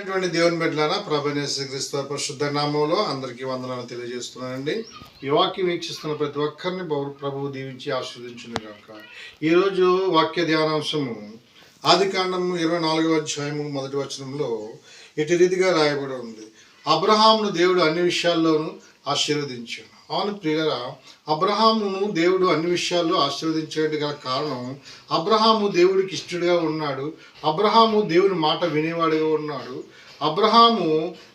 అటువంటి దేవుని బిడ్డలారా ప్రభనేశ్వర క్రీస్తు పరిశుద్ధ నామంలో అందరికీ వందనాలు తెలియజేస్తున్నానండి. ఈ వాక్యం వీక్షిస్తున్న ప్రతి ఒక్కరిని ప్రభువు దీవించి ఆస్వాదించిన కాక ఈరోజు వాక్య ధ్యానాంశము ఆది కాండము ఇరవై నాలుగవ అధ్యాయము మొదటి వచనంలో ఇటు రీతిగా రాయబడి ఉంది. అబ్రహామును దేవుడు అన్ని విషయాల్లోనూ ఆశీర్వదించాడు. అవును ప్రియులరా అబ్రహామును దేవుడు అన్ని విషయాల్లో ఆశీర్వదించడానికి గల కారణం అబ్రహాము దేవుడికి ఇష్టడుగా ఉన్నాడు అబ్రహాము దేవుని మాట వినేవాడుగా ఉన్నాడు అబ్రహాము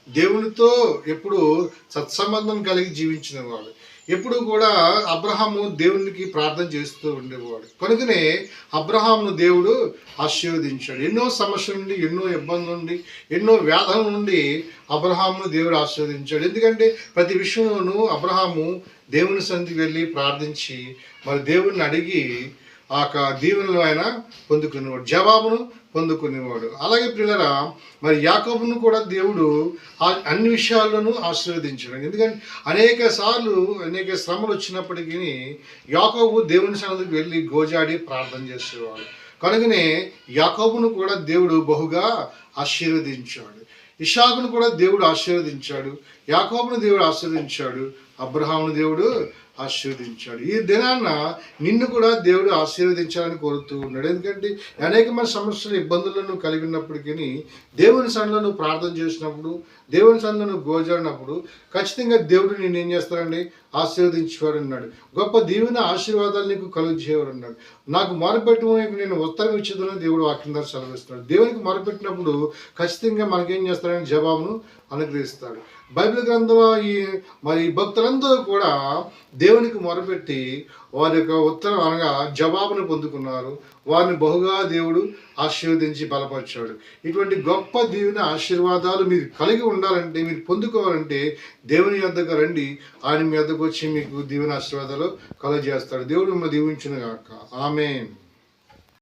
దేవునితో ఎప్పుడు సత్సంబంధం కలిగి జీవించినవాడు. ఎప్పుడు కూడా అబ్రహాము దేవునికి ప్రార్థన చేస్తూ ఉండేవాడు. కనుకనే అబ్రహామును దేవుడు ఆశీర్వదించాడు. ఎన్నో సమస్యల నుండి ఎన్నో ఇబ్బందుల నుండి ఎన్నో వ్యాధుల నుండి అబ్రహామును దేవుడు ఆశీర్వదించాడు. ఎందుకంటే ప్రతి విషయంలోనూ అబ్రహాము దేవుని సంధికి వెళ్ళి ప్రార్థించి మరి దేవుణ్ణి అడిగి ఆ యొక్క దీవెనలు ఆయన పొందుకునేవాడు. జవాబును పొందుకునేవాడు. అలాగే పిల్లరా మరి యాకోబును కూడా దేవుడు ఆ అన్ని విషయాల్లోనూ ఆశీర్వదించాడు. ఎందుకంటే అనేక సార్లు అనేక శ్రమలు వచ్చినప్పటికీ యాకోబు దేవుని సన్నిధికి వెళ్ళి గోజాడి ప్రార్థన చేసేవాడు. కనుకనే యాకోబును కూడా దేవుడు బహుగా ఆశీర్వదించాడు. ఇషాకును కూడా దేవుడు ఆశీర్వదించాడు. యాకోబును దేవుడు ఆశీర్వదించాడు అబ్రహామును దేవుడు ఆశీర్వదించాడు. ఈ దినాన్న నిన్ను కూడా దేవుడు ఆశీర్వదించాలని కోరుతూ ఉన్నాడు. ఎందుకంటే అనేకమైన సమస్యలు ఇబ్బందులను కలిగి ఉన్నప్పటికీ దేవుని సన్నిలో నువ్వు ప్రార్థన చేసినప్పుడు దేవుని సన్నిలో నువ్వు గోజాడినప్పుడు ఖచ్చితంగా దేవుడు నేను ఏం చేస్తాడండి? ఆశీర్వదించేవాడు అన్నాడు గొప్ప దీవెన ఆశీర్వాదాలు నీకు కలుగు అన్నాడు నాకు మొరపెట్టు నేను ఉత్తరం ఇచ్చేదని దేవుడు వాక్యం ద్వారా సెలవిస్తున్నాడు. దేవునికి మొరపెట్టినప్పుడు ఖచ్చితంగా మనకేం చేస్తాడని జవాబును అనుగ్రహిస్తాడు. బైబిల్ గ్రంథం ఈ మరి భక్తులందరూ కూడా దేవునికి మొరపెట్టి వారి యొక్క ఉత్తరం అనగా జవాబును పొందుకున్నారు. వారిని బహుగా దేవుడు ఆశీర్వదించి బలపరిచాడు. ఇటువంటి గొప్ప దీవెన ఆశీర్వాదాలు మీరు కలిగి ఉండాలంటే మీరు పొందుకోవాలంటే దేవుని యొద్దకు రండి. ఆయన మీ యొద్దకు వచ్చి మీకు దీవెన ఆశీర్వాదాలు కలుగజేస్తాడు. దేవుడు మిమ్మల్ని దీవించిన ఆమె